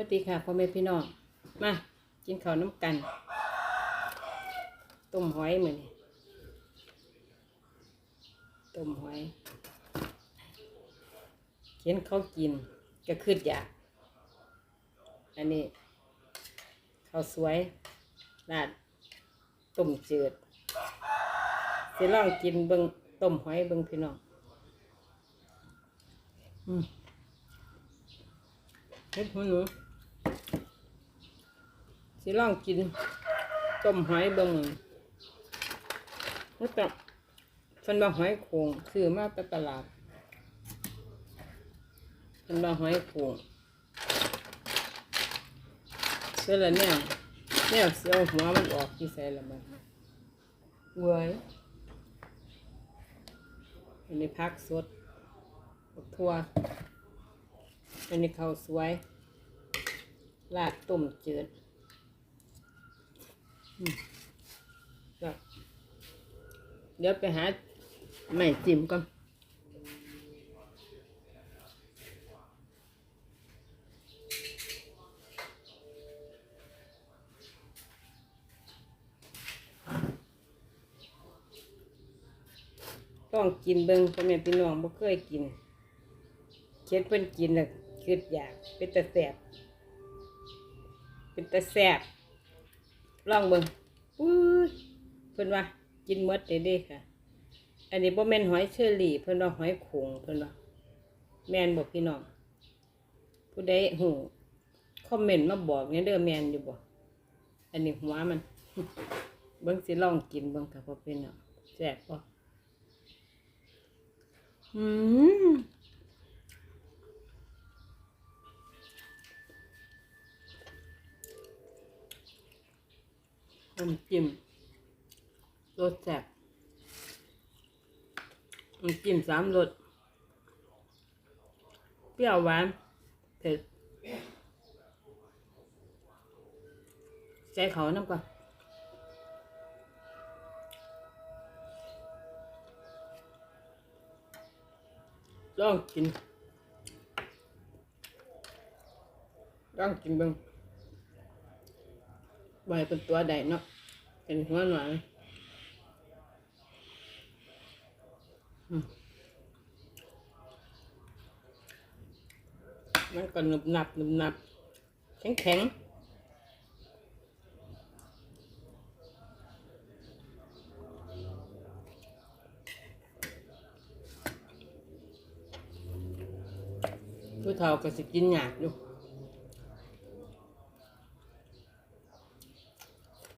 วัสดีค่ะพ่อแม่พี่น้อง มากินข้าวน้ำกัน ต้มหอยเหมือนี่ต้มหอยเห็นเขากินก็คืดอยาก อันนี้ข้าวสวยราดต้มจืดสิลองกินเบิงต้มหอยเบิงพี่น้อง อืมเฮ็ดหัวหนู สิล่องกินต้มหอยเบิ่งแล้วก็ฟันว่าหอยโขงซื้อมาจากตลาดฟันว่าหอยโขงเสร็จแล้วเนี่ยเนี่ยเสียวหัวมันออกที่ใส่ละมันเว้ยอันนี้พักสดบักทั่วอันนี้ข้าวสวยราดต้มจืด เดี๋ยวไปหาไม่จิ้มก่อนต้องกินเบิงพ่อแม่พี่น้องบ่เคยกินเช็ดเพิ่นกินแล้วคิดอยาก เป็นตาแสบเป็นตาแสบ ลองเบิ่งอุ้ยเพิ่นว่ากินมดเด้เด้ค่ะ อันนี้บ่แม่นหอยเชอรี่เพิ่นว่าหอยโขงเพิ่นว่าแม่นบ่พี่น้องผู้ใดหูคอมเมนต์มาบอกเนี่ยเด้อแม่นอยู่บ่อันนี้หัวมันเบิ่งสิลองกินเบิ่งค่ะพ่อพี่น้องแซ่บบ่อืม น้ำจิ้มรสแซ่บน้ำจิ้มสามรสเปรี้ยวหวานเผ็ดใส่เขาน้ำก่อนลองกินลองกินเบิ่ง ใบเป็นตัวใดเนาะเป็นหัวหน่อยมันก็หนึบหนับหนึบหนับ แข็งแข็งผู้เฒ่าก็สิกินหยากอยู่